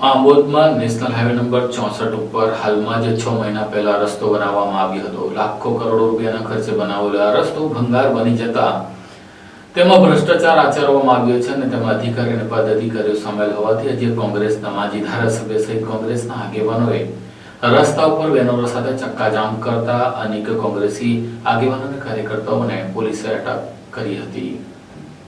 આંબોદમાં national highway number ચોસઠ ઉપર હાલમાં જ છ મહિના પહેલા રસ્તો બનાવવામાં આવ્યો હતો. લાખો કરોડો રૂપિયાના ખર્ચે બનાવેલો આ રસ્તો ભંગાર બની જતા તેમાં ભ્રષ્ટાચાર આચરવામાં આવ્યો છે અને તેમાં અધિકારી અને પદાધિકારીઓ સામેલ હોવાથી આજે કોંગ્રેસના માજી ધારાસભ્ય સહિત કોંગ્રેસના આગેવાનોએ રસ્તા ઉપર બેનરો સાથે ચક્કાજામ કરતા અનેક કોંગ્રેસી આગેવાનો અને કાર્યકર્તાઓને પોલીસે અટક કરી હતી.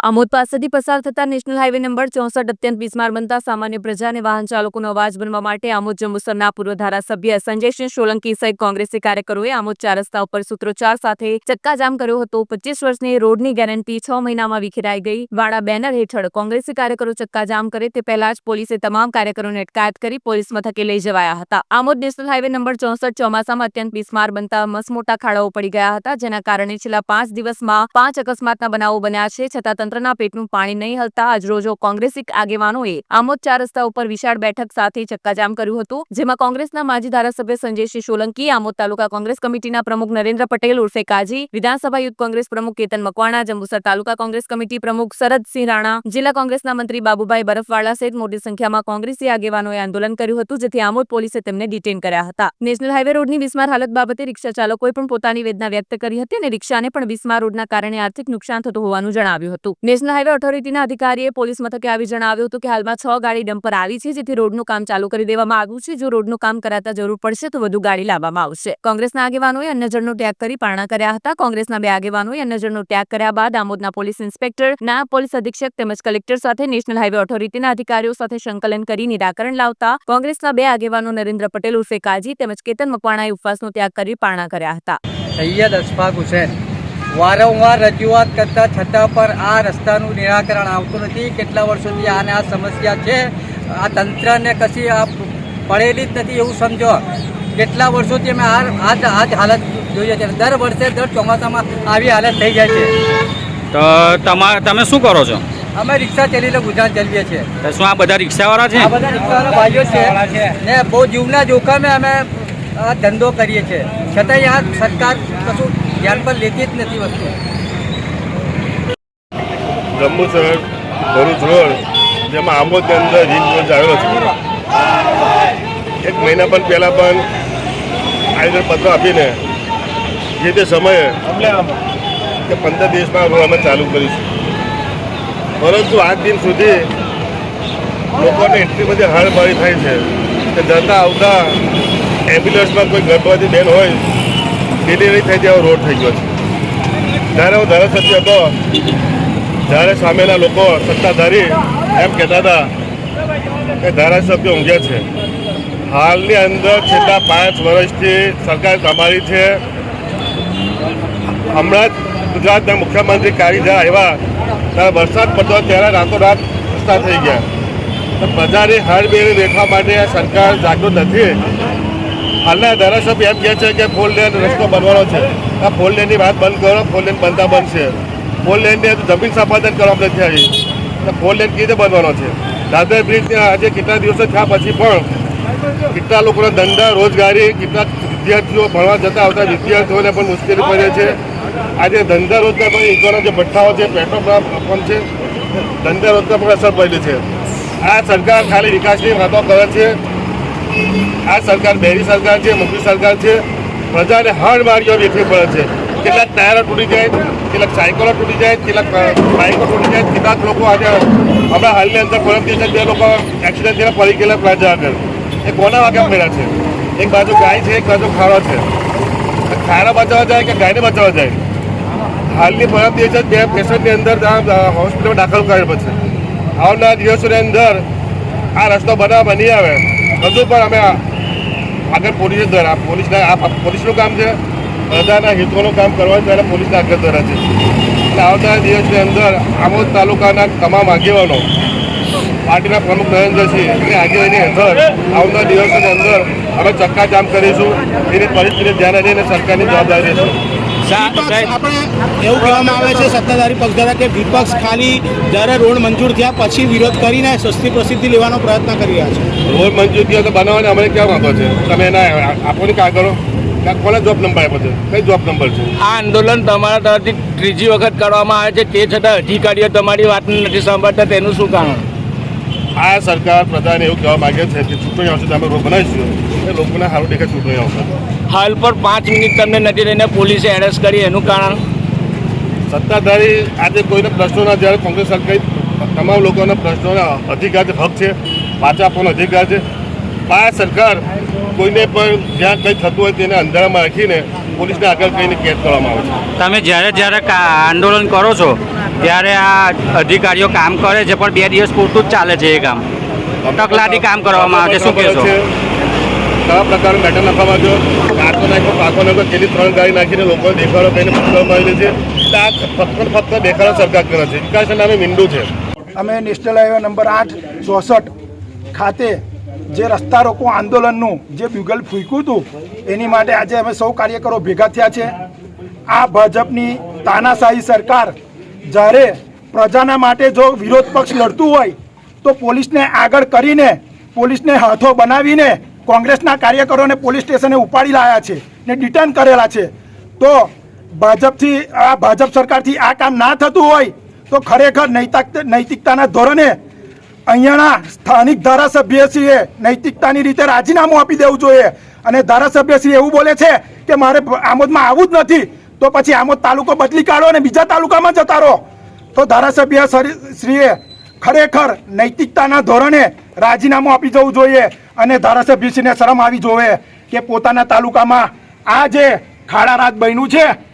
આમોદ પાસેથી પસાર થતા નેશનલ હાઈવે નંબર ચોસઠ અત્યંત બિસ્માર બનતા સામાન્ય પ્રજા અને વાહન ચાલકોનો અવાજ બનવા માટે આમોદ જંબુસરના પૂર્વ ધારાસભ્ય સંજયસિંહ સોલંકી સહિત કોંગ્રેસી કાર્યકરોએ આમોદ ચાર રસ્તા ઉપર સૂત્રોચ્ચાર સાથે ચક્કાજામ કર્યો હતો. પચીસ વર્ષની રોડની ગેરંટી છ મહિનામાં વિખેરાઈ ગઈ. વાળા બેનર હેઠળ કોંગ્રેસી કાર્યકરો ચક્કાજામ કરે તે પહેલા જ પોલીસે તમામ કાર્યકરોને અટકાયત કરી પોલીસ મથકે લઈ જવાયા હતા. આમોદ નેશનલ હાઈવે નંબર ચોસઠ ચોમાસામાં અત્યંત બિસ્માર બનતા મસમોટા ખાડાઓ પડી ગયા હતા, જેના કારણે છેલ્લા પાંચ દિવસમાં પાંચ અકસ્માતના બનાવો બન્યા છે. છતાં તંત્રના પેટનું પાણી નહીં હલતા આજરોજો કોંગ્રેસ આગેવાનોએ આમોદ ચાર રસ્તા ઉપર વિશાળ બેઠક સાથે ચક્કાજામ કર્યું હતું, જેમાં કોંગ્રેસના માજી ધારાસભ્ય સંજયસિંહ સોલંકી, આમોદ તાલુકા કોંગ્રેસ કમિટીના પ્રમુખ નરેન્દ્ર પટેલ, ઉર્ફે કાજી, વિધાનસભા યુથ કોંગ્રેસ પ્રમુખ કેતન મકવાણા, જંબુસર તાલુકા કોંગ્રેસ કમિટી પ્રમુખ શરદસિંહ રાણા, જિલ્લા કોંગ્રેસના મંત્રી બાબુભાઈ બરફવાળા સહિત મોટી સંખ્યામાં કોંગ્રેસી આગેવાનોએ આંદોલન કર્યું હતું, જેથી આમોદ પોલીસે તેમને ડિટેન કર્યા હતા. નેશનલ હાઈવે રોડની બિસ્માર હાલત બાબતે રિક્ષા ચાલકોએ પણ પોતાની વેદના વ્યક્ત કરી હતી અને રિક્ષાને પણ બિસ્માર રોડના કારણે આર્થિક નુકસાન થતું હોવાનું જણાવ્યું હતું. નેશનલ હાઈવે ઓથોરિટીના અધિકારીએ પોલીસ મથકે આવી જણાવ્યું હતું કે હાલમાં છ ગાડી ડમ્પર આવી છે, જેથી રોડનું કામ ચાલુ કરી દેવામાં આવ્યું છે. જો રોડનું કામ કરાતા જરૂર પડશે, તો વધુ ગાડી લાવવામાં આવશે. કોંગ્રેસના આગેવાનોએ અન્ય જળનો ત્યાગ કરી પારણા કર્યા હતા. કોંગ્રેસના બે આગેવાનોએ અન્ય જળનો ત્યાગ કર્યા બાદ આમોદના પોલીસ ઇન્સ્પેક્ટર, ના પોલીસ અધિક્ષક તેમજ કલેક્ટર સાથે નેશનલ હાઈવે ઓથોરિટીના અધિકારીઓ સાથે સંકલન કરી નિરાકરણ લાવતા કોંગ્રેસના બે આગેવાનો નરેન્દ્ર પટેલ ઉર્ફે કાજી તેમજ કેતન મકવાણાએ ઉપવાસનો ત્યાગ કરી પારણા કર્યા હતા. સૈયદ અશફાક હુસેન વારંવાર રજૂઆત કરતા છતાં પણ આ રસ્તાનું નિરાકરણ આવતું નથી. કેટલા વર્ષોથી આને આ સમસ્યા છે? આ તંત્રને કશી આ પડેલી જ નથી એવું સમજો. કેટલા વર્ષોથી અમે આ આ જ આ જ હાલત જોઈએ છે. દર વર્ષે દર ચોમાસામાં આવી હાલત થઈ જાય છે. તો તમા તમે શું કરો છો? અમે રિક્ષા ચલીને ગુજરાત ચલાવીએ છીએ. તો શું આ બધા રિક્ષાવાળા છે? આ બધા રિક્ષાવાળા ભાઈઓ છે. ને બહુ જીવના જોખમે અમે આ ધંધો કરીએ છીએ. છતાંય આ સરકાર કશું ધ્યાન પર લેતી જ નથી વસ્તુ. જંબુસર, ભરૂચ રોડ, જેમાં આમોદની અંદર રિંગ રોડ આવેલો છે. એક મહિના પણ પહેલાં પણ આયોજન પત્ર આપીને જે તે સમયે કે પંદર દિવસમાં રોડ અમે ચાલુ કરીશું. પરંતુ આજ દિન સુધી લોકોને એટલી બધી હાડમારી થાય છે કે જતા આવતા એમ્બ્યુલન્સમાં કોઈ ગર્ભવતી બેન હોય ડિલિવરી થઈ જાય રોડ થઈ ગયો છે. જ્યારે હું ધારાસભ્ય હતો, જ્યારે સામેના લોકો સત્તાધારી એમ કહેતા હતા કે ધારાસભ્ય ઊંઘ્યા છે. હાલની અંદર છેલ્લા પાંચ વર્ષથી સરકાર કમારી છે. હમણાં જ ગુજરાતના મુખ્યમંત્રી કારીજા આવ્યા. ત્યારે વરસાદ પડતો ત્યારે રાતોરાત રસ્તા થઈ ગયા. પ્રજાની હાડબેરી રેખા માટે સરકાર જાગૃત નથી. હાલના ધારાસભ્ય એમ કહે છે કે ફોર લેન રસ્તો બનવાનો છે. આ ફોર લેનની વાત બંધ કરો ફોર લેન બનતા બનશે. ફોર લેનની જમીન સંપાદન કરવા માટે તો ફોર લેન રીતે બનવાનો છે? દાદર બ્રિજને આજે કેટલા દિવસો થયા પછી પણ કેટલા લોકોના ધંધા, રોજગારી કેટલાક વિદ્યાર્થીઓ ભણવા જતા આવતા વિદ્યાર્થીઓને પણ મુશ્કેલી પડે છે. આજે ધંધા રોજગાર પણ ઈંધણના જે ભઠ્ઠાઓ છે, પેટ્રોલ પંપ છે, ધંધા રોજગાર પણ અસર પડેલી છે. આ સરકાર ખાલી વિકાસની વાતો કરે છે. આ સરકાર બેરી સરકાર છે મોકલી સરકાર છે. પ્રજાને હર માર્યો વેઠવી પડે છે. કેટલાક ટાયરો તૂટી જાય, કેટલાક સાયકલો તૂટી જાય, કેટલાક બાઇકો તૂટી જાય. કેટલાક લોકો આજે હમણાં હાલની અંદર પરમ દિવસે બે લોકો એક્સિડન્ટ થઈને પડી ગયેલા પ્લાઝા આગળ. એ કોના વાગ્યા પડ્યા છે? એક બાજુ ગાય છે, એક બાજુ ખારો છે. ખારા બચાવવા જાય કે ગાયને બચાવવા જાય? હાલની પરમ દિવસે બે પેશન્ટની અંદર હોસ્પિટલમાં દાખલ કરેલ પછી આવનાર દિવસોની અંદર આ રસ્તો બનાવવા નહીં આવે. હજુ પણ અમે આગળ પોલીસ દ્વારા પોલીસના આ પોલીસનું કામ છે. પ્રજાના હિતોનું કામ કરવાનું ત્યારે પોલીસના આગળ દ્વારા છે. એટલે આવનારા દિવસની અંદર આમોદ તાલુકાના તમામ આગેવાનો પાર્ટીના પ્રમુખ નરેન્દ્રસિંહ એની આગેવાની હેઠળ આવનાર દિવસોની અંદર અમે ચક્કાજામ કરીશું. એની પરિસ્થિતિ ધ્યાને લઈને સરકારની જવાબદારી રહેશે. આપણે એવું કહેવામાં આવે છે સત્તાધારી પક્ષ દ્વારા કે વિપક્ષ ખાલી જ્યારે રોડ મંજૂર થયા પછી વિરોધ કરીને સસ્તી પ્રસિદ્ધિ લેવાનો પ્રયત્ન કરી રહ્યા છે. રોડ મંજૂર થયો તો બનાવવાને અમને ક્યાં વાંધો છે? તમે એના આપો ને કાગળો કાં કોને જોબ નંબર આપ્યો છે? કઈ જોબ નંબર છે? આ આંદોલન તમારા તરફથી ત્રીજી વખત કરવામાં આવે છે તે છતાં અધિકારીઓ તમારી વાત નથી સાંભળતા તેનું શું કારણ? આ સરકાર પ્રધાન એવું કહેવા માંગે છે કે ચૂંટણી આવશે તો અમે રોડ બનાવીશું. એ લોકોને સારું દેખાય ચૂંટણી આવશે. હાલ પર પાંચ મિનિટ તમને નથી રહીને પોલીસે એરેસ્ટ કરી એનું કારણ? સત્તાધારી આજે કોઈને પ્રશ્નોના જ્યારે કોંગ્રેસ સરકાર તમામ લોકોના પ્રશ્નોના અધિકાર હક છે પાછા આપવાનો અધિકાર છે. આ સરકાર કોઈને પણ જ્યાં કંઈ થતું હોય તેને અંધારામાં રાખીને પોલીસને આગળ કહીને કેદ કરવામાં આવે છે. તમે જ્યારે જ્યારે આંદોલન કરો છો ત્યારે આ અધિકારીઓ કામ કરે છે પણ બે દિવસ પૂરતું જ ચાલે છે એ કામ. તકલાદી કામ કરવામાં આવે છે શું કહેશો? કયા પ્રકારનું મેટર નાખવામાં આવ્યો? કાકો નાખ્યો કાકો નાખ્યો તેની ત્રણ ગાડી નાખીને લોકોને દેખાડો કહીને પકડવામાં આવેલી છે. એટલે આ ફક્ત ફક્ત દેખાડો સરકાર કરે છે વિકાસના નામે મીંડું છે. અમે નેશનલ હાઈવે નંબર આઠ, ચોસઠ ખાતે જે રસ્તા રોકો આંદોલનનું જે બ્યુગલ ફૂંક્યું હતું, એની માટે આજે અમે સૌ કાર્યકરો ભેગા થયા છે. આ ભાજપની તાનાશાહી સરકાર જ્યારે પ્રજાના માટે જો વિરોધ પક્ષ લડતું હોય, તો પોલીસને આગળ કરીને, પોલીસને હાથો બનાવીને કોંગ્રેસના કાર્યકરોને પોલીસ સ્ટેશને ઉપાડી લાયા છે ને ડિટેન કરેલા છે. તો ભાજપથી, આ ભાજપ સરકારથી આ કામ ના થતું હોય તો ખરેખર નૈતિક, નૈતિકતાના ધોરણે અહીંયાના સ્થાનિક ધારાસભ્યશ્રીએ નૈતિકતાની રીતે રાજીનામું આપી દેવું જોઈએ. અને ધારાસભ્યશ્રી એવું બોલે છે કે મારે આમોદમાં આવવું જ નથી, તો પછી આમોદ તાલુકો બદલી કાઢો અને બીજા તાલુકામાં જતા રહો. તો ધારાસભ્ય શ્રી- શ્રીએ ખરેખર નૈતિકતાના ધોરણે રાજીનામું આપી જવું જોઈએ અને ધારાસભ્યશ્રીને શરમ આવી જોઈએ કે પોતાના તાલુકામાં આ જે ખાડા રાત બન્યું છે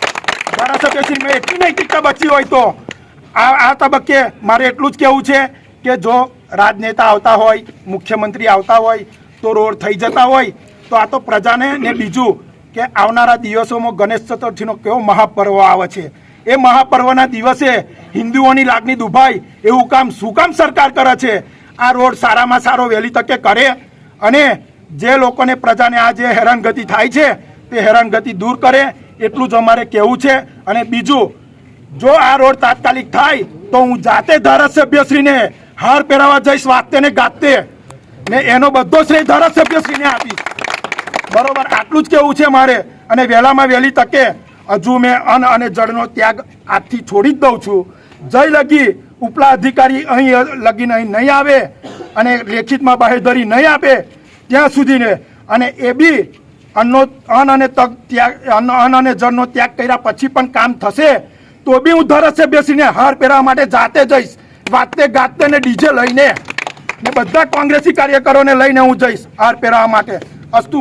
ધારાસભ્યશ્રીમાં એટલી નૈતિકતા બચી હોય તો. આ આ તબક્કે મારે એટલું જ કહેવું છે કે જો રાજનેતા આવતા હોય, મુખ્યમંત્રી આવતા હોય, તો રોડ થઈ જતા હોય, તો આ તો પ્રજાને ને બીજું કે આવનારા દિવસોમાં ગણેશ ચતુર્થીનો કેવો મહાપર્વ આવે છે. એ મહાપર્વના દિવસે હિન્દુઓની લાગણી દુભાય, એવું કામ શું કામ સરકાર કરે છે? આ રોડ સારામાં સારો વહેલી તકે કરે અને જે લોકોને પ્રજાને આ જે હેરાનગતિ થાય છે, તે હેરાનગતિ દૂર કરે એટલું જ અમારે કહેવું છે. અને બીજું, જો આ રોડ તાત્કાલિક થાય, તો હું જાતે ધારાસભ્યશ્રીને હાર પહેરાવા જઈશ વાગતે ને ગાતે. ને એનો બધો શ્રેય ધારાસભ્યશ્રીને આપીશ. બરોબર, આટલું જ કેવું છે મારે. અને વહેલામાં વહેલી તકે હજુ મેં અન્ન અને જળનો ત્યાગ આજથી છોડી જ દઉં છું. જય લગી, ઉપલા અધિકારી અહીં લગીને અહીં નહીં આવે અને લેખિતમાં બાહેધરી નહીં આપે. ત્યાં સુધીને, અને એ બી અન્નનો અન્ન અને તક ત્યાગ, અન્ન અને જળનો ત્યાગ કર્યા પછી પણ કામ થશે, તો બી હું ધારાસભ્યશ્રીને હાર પહેરવા માટે જાતે જઈશ, વાતે ગાતે ને ડીજે લઈને. ને બધા કોંગ્રેસી કાર્યકરોને લઈને હું જઈશ હાર પહેરવા માટે. અસ્તુ